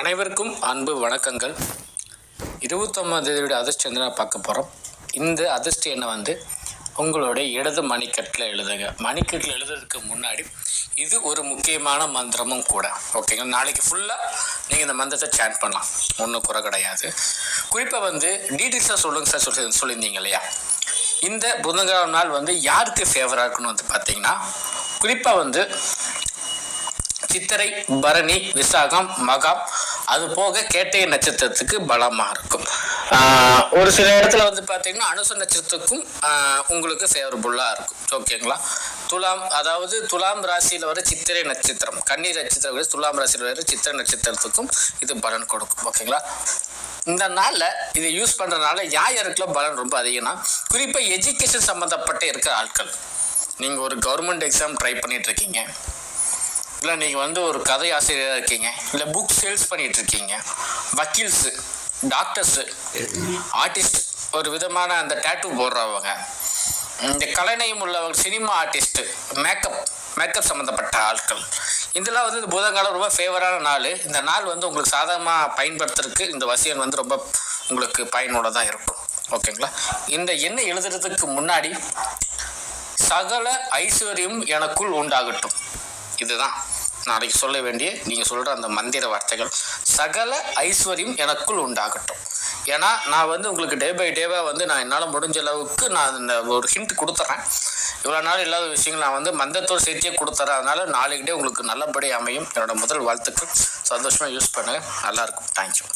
அனைவருக்கும் அன்பு வணக்கங்கள். இருபத்தொம்பது தேதியோட அதிர்ஷ்டம் எண்ணை பார்க்க போகிறோம் இந்த அதிர்ஷ்டம் என்ன வந்து? உங்களுடைய இடது மணிக்கட்டில் எழுதுங்க. மணிக்கட்டில் எழுதுறதுக்கு முன்னாடி இது ஒரு முக்கியமான மந்திரமும் கூட. ஓகேங்களா? நாளைக்கு ஃபுல்லாக நீங்கள் இந்த மந்திரத்தை சேட் பண்ணலாம். ஒன்றும் குறை கிடையாது. குறிப்பாக வந்து டீட்டெயில்ஸாக சொல்லுங்க சார் சொல்லி சொல்லியிருந்தீங்க இல்லையா? இந்த புதன்கிழமை நாள் வந்து யாருக்கு ஃபேவராக இருக்குன்னு வந்து பார்த்தீங்கன்னா குறிப்பாக வந்து சித்திரை பரணி விசாகம் மகம். அது போக கேட்டை நட்சத்திரத்துக்கு பலமாக இருக்கும். ஒரு சில இடத்துல வந்து பார்த்தீங்கன்னா அனுச நட்சத்திரத்துக்கும் உங்களுக்கு ஃபேவரபுல்லாக இருக்கும். ஓகேங்களா துலாம் அதாவது துலாம் ராசியில் வர சித்திரை நட்சத்திரம் கன்னி நட்சத்திரம் வரை துலாம் ராசியில் வர சித்திரை நட்சத்திரத்துக்கும் இது பலன் கொடுக்கும். ஓகேங்களா இந்த நாளில் இதை யூஸ் பண்ணுறதுனால யார் யாருக்குலாம் பலன் ரொம்ப அதிகம்னா குறிப்பாக எஜுகேஷன் சம்மந்தப்பட்ட இருக்கிற ஆட்கள். நீங்கள் ஒரு கவர்மெண்ட் எக்ஸாம் ட்ரை பண்ணிட்டு இருக்கீங்க. இல்லை நீங்கள் வந்து ஒரு கதை ஆசிரியராக இருக்கீங்க. இல்லை புக் சேல்ஸ் பண்ணிட்டு இருக்கீங்க. வக்கீல்ஸு டாக்டர்ஸு ஆர்டிஸ்ட் ஒரு விதமான அந்த டேட்டூ போடுறவங்க. இந்த கலைநயம் உள்ளவங்க சினிமா ஆர்டிஸ்ட்டு மேக்கப் மேக்கப் சம்மந்தப்பட்ட ஆட்கள். இதெல்லாம் வந்து இந்த புதன்காலம் ரொம்ப ஃபேவரான நாள். இந்த நாள் வந்து உங்களுக்கு சாதகமாக பயன்படுத்துறதுக்கு இந்த வசியம் வந்து ரொம்ப உங்களுக்கு பயனுள்ளதாக இருக்கும். ஓகேங்களா? இந்த எண்ணெய் எழுதுறதுக்கு முன்னாடி சகல ஐஸ்வர்யம் எனக்குள் உண்டாகட்டும். இதுதான். நாளைக்கு சொல்ல வேண்டிய நீங்கள் சொல்கிற அந்த மந்திர வார்த்தைகள் சகல ஐஸ்வர்யம் எனக்குள் உண்டாகட்டும். ஏன்னா நான் வந்து உங்களுக்கு டே பை டேவாக வந்து நான் என்னால் முடிஞ்ச அளவுக்கு நான் இந்த ஒரு ஹிண்ட் கொடுத்துட்றேன் இவ்வளோ நாள் இல்லாத விஷயங்கள் நான் வந்து மந்தத்தோடு சேர்த்தியே கொடுத்துறேன். அதனால் நாளைக்கிட்டே உங்களுக்கு நல்லபடி அமையும். என்னோட முதல் வாழ்த்துக்கள். சந்தோஷமாக யூஸ் பண்ணுங்கள் நல்லாயிருக்கும் தேங்க்யூ